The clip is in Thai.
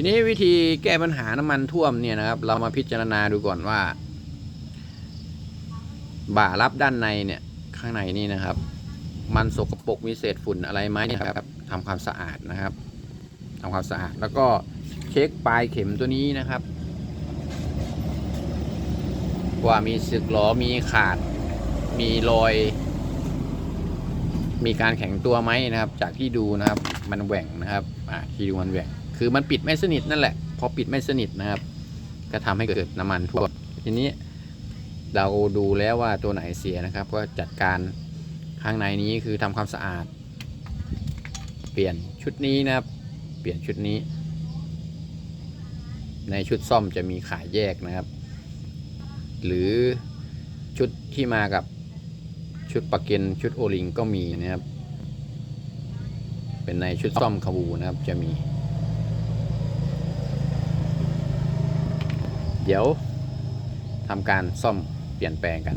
ทีนี้วิธีแก้ปัญหาน้ำมันท่วมเนี่ยนะครับ เรามาพิจารณาดูก่อนว่า บ่ารับด้านในเนี่ยข้างในนี่นะครับ มันสกปรกมีเศษฝุ่นอะไรไหมเนี่ยครับทำความสะอาดนะครับทำความสะอาด แล้วก็เช็คปลายเข็มตัวนี้นะครับ ว่ามีสึกหรอมีขาด มีรอย มีการแข็งตัวไหมนะครับ จากที่ดูนะครับ มันแหว่งนะครับ อ่าที่ดูมันแหว่ง คือมันปิดไม่สนิทนั่นแหละ พอปิดไม่สนิทนะครับ ก็ทำให้เกิดน้ำมันท่วมทีนี้เราดูแล้วว่าตัวไหนเสียนะครับ ก็จัดการข้างในนี้คือทำความสะอาด เปลี่ยนชุดนี้นะครับ เปลี่ยนชุดนี้ ในชุดซ่อมจะมีขายแยกนะครับ หรือชุดที่มากับชุดปะเก็นชุดโอลิงก็มีนะครับ เป็นในชุดซ่อมคาบูนะครับจะมี เดี๋ยวทำการซ่อมเปลี่ยนแปลงกัน